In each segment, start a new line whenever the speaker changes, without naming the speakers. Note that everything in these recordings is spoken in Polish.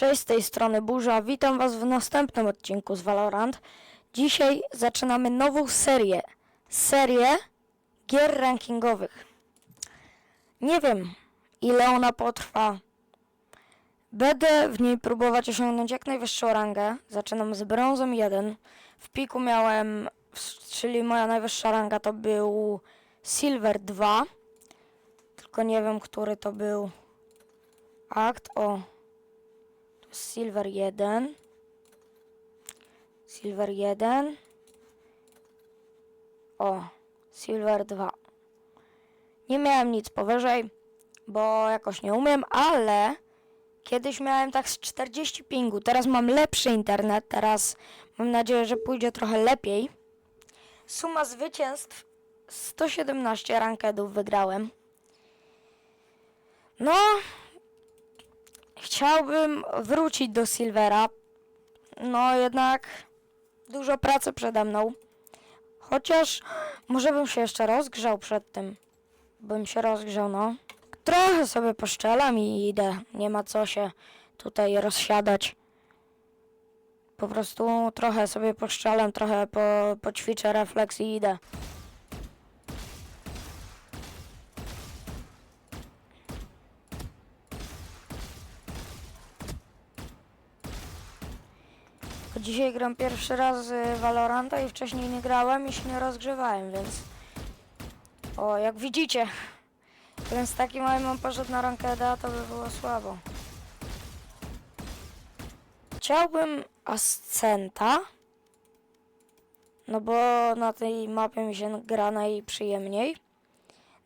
Cześć, z tej strony Burza. Witam Was w następnym odcinku z Valorant. Dzisiaj zaczynamy nową serię. Serię gier rankingowych. Nie wiem, ile ona potrwa. Będę w niej próbować osiągnąć jak najwyższą rangę. Zaczynam z brązem 1. W piku miałem, czyli moja najwyższa ranga to był Silver 2. Tylko nie wiem, który to był akt. O, Silver 1. Silver 1. O, Silver 2. Nie miałem nic powyżej, bo jakoś nie umiem, ale kiedyś miałem tak z 40 pingu. Teraz mam lepszy internet. Teraz mam nadzieję, że pójdzie trochę lepiej. Suma zwycięstw 117 rankedów wygrałem. No, Chciałbym wrócić do Silvera. No jednak dużo pracy przede mną. Chociaż może bym się jeszcze rozgrzał przed tym. Bym się rozgrzał, no. Trochę sobie poszczelam i idę. Nie ma co się tutaj rozsiadać. Po prostu trochę sobie poszczelam, trochę po, poćwiczę refleks i idę. Dzisiaj gram pierwszy raz z Valoranta i wcześniej nie grałem i się nie rozgrzewałem, więc... O, jak widzicie, gdybym z takim małym poszedł na rankeda, to by było słabo. Chciałbym Ascenta, no bo na tej mapie mi się gra najprzyjemniej.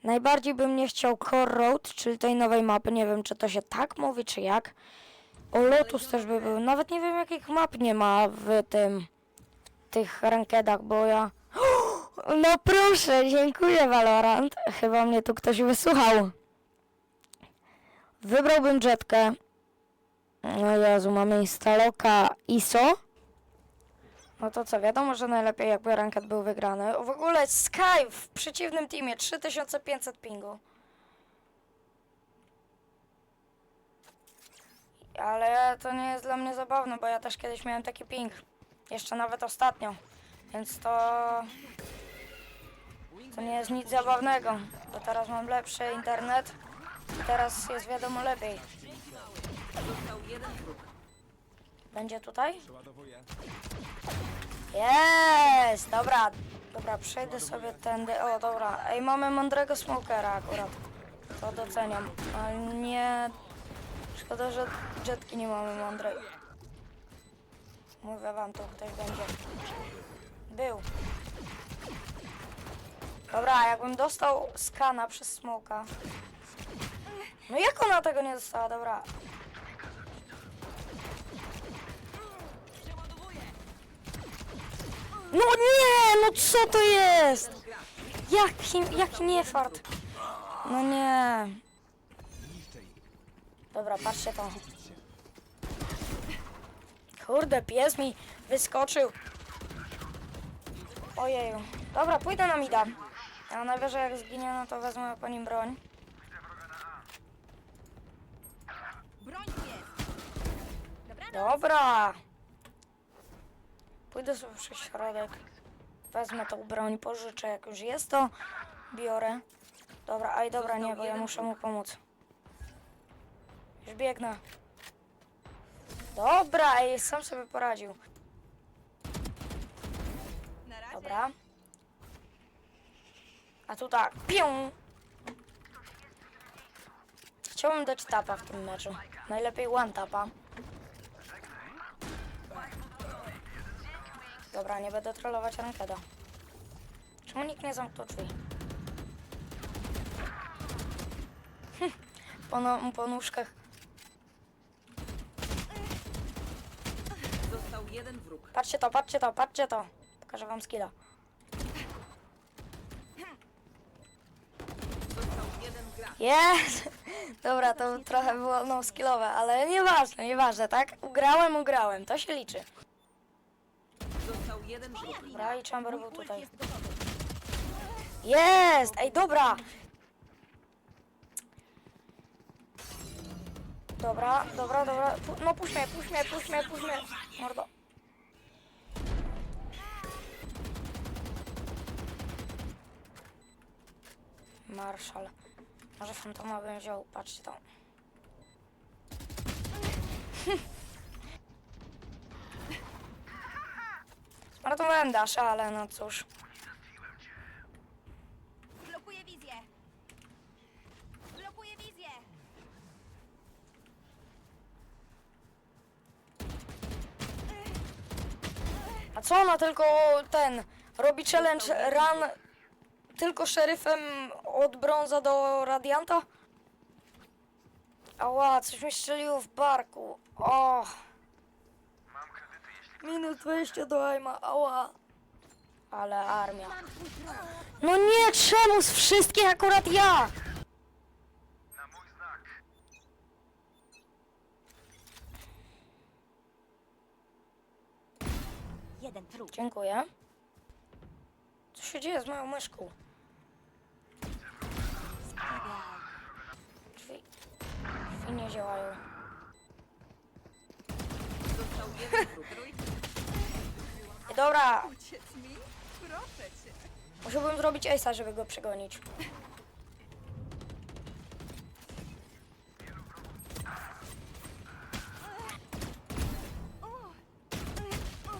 Najbardziej bym nie chciał Core Road, czyli tej nowej mapy, nie wiem czy to się tak mówi, czy jak. O, Lotus też by był. Nawet nie wiem, jakich map nie ma w tym, w tych rankedach, bo ja... No proszę, dziękuję Valorant. Chyba mnie tu ktoś wysłuchał. Wybrałbym jetkę. No Jezu, mamy instaloka ISO. No to co, wiadomo, że najlepiej jakby ranked był wygrany. W ogóle Sky w przeciwnym teamie 3500 pingu. Ale to nie jest dla mnie zabawne, bo ja też kiedyś miałem taki ping. Jeszcze nawet ostatnio. Więc to... To nie jest nic zabawnego, bo teraz mam lepszy internet i teraz jest wiadomo lepiej. Będzie tutaj? Jest! Dobra, dobra, przejdę sobie tędy. O, dobra. Ej, mamy mądrego smokera akurat. To doceniam. Ale nie Szkoda, że jetki nie mamy mądrej. Mówię wam, to ktoś będzie. Był. Dobra, jakbym dostał skana przez smoka. No jak ona tego nie dostała? Dobra. No nie, no co to jest? Jaki, jaki niefart. No nie. Dobra, patrzcie to. Kurde, pies mi wyskoczył. Ojeju. Dobra, pójdę na mida. A najwyżej jak zginie, no to wezmę po nim broń.
Broń jest!
Dobra. Pójdę sobie przez środek. Wezmę tą broń, pożyczę. Jak już jest, to biorę. Dobra, aj dobra, nie, bo ja muszę mu pomóc. Już biegnę. Dobra, ej, sam sobie poradził. Dobra. A tu tak, pią! Chciałbym dać tapa w tym meczu. Najlepiej one tapa. Dobra, nie będę trollować rankeda. Czemu nikt nie zamknął drzwi? Hm, po, no, po nóżkach.
Został jeden wróg.
Patrzcie to, patrzcie to, patrzcie to. Pokażę wam skilla.
Został jeden gracz.
Jest! Dobra, to trochę było no skillowe, ale nieważne, nieważne, tak? Ugrałem, ugrałem, to się liczy.
Został jeden wróg.
Dobra, i Chamber był tutaj.
Jest!
Ej, dobra! Dobra, dobra, dobra. Pu- no puść mnie, puść mnie, puść mnie, puść mnie. Mordo. Marszal. Może fantoma bym wziął, patrzcie tam. Zmarnowałem dasze, ale no cóż.
Blokuję wizję! Blokuję wizję!
A co ona tylko ten robi challenge run tylko szeryfem od brąza do radianta? Ała, coś mi strzeliło w barku. O. Minus 20 do aima, ała. Ale armia. No nie, czemu z wszystkich akurat ja?
Jeden trup.
Dziękuję. Co się dzieje z moją myszką? Drzwi nie działają.
Został jeden wróg.
Dobra,
Uciec mi? Proszę cię.
musiałbym zrobić Ace'a, żeby go przegonić.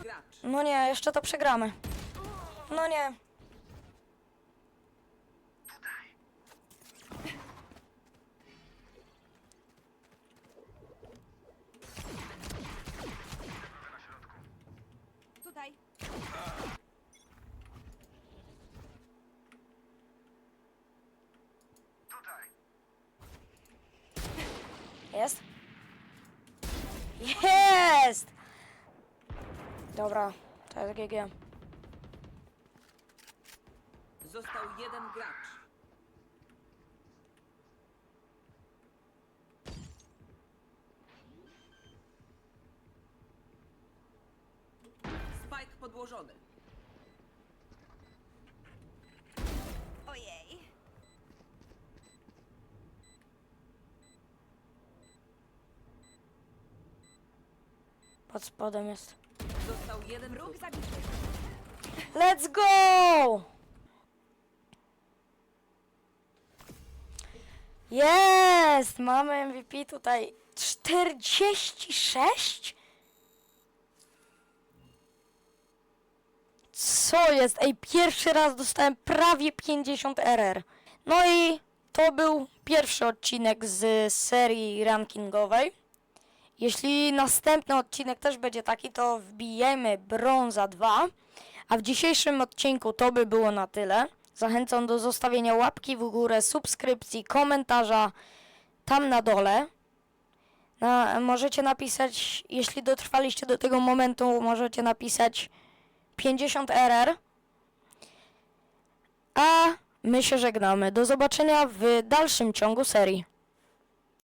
Gracz.
No nie, jeszcze to przegramy. No nie. Jest? Jest! Dobra, to jest GG.
Został jeden gracz. Podłożony.
Ojej.
Pod spodem jest.
Został jeden Wróg
zabity.
Let's go! Jest! Mamy MVP tutaj. 46? Co jest? Ej, pierwszy raz dostałem prawie 50 RR. No i to był pierwszy odcinek z serii rankingowej. Jeśli następny odcinek też będzie taki, to wbijemy brąza 2. A w dzisiejszym odcinku to by było na tyle. Zachęcam do zostawienia łapki w górę, subskrypcji, komentarza tam na dole. Na, możecie napisać, jeśli dotrwaliście do tego momentu, możecie napisać 50 RR. A my się żegnamy. Do zobaczenia w dalszym ciągu serii.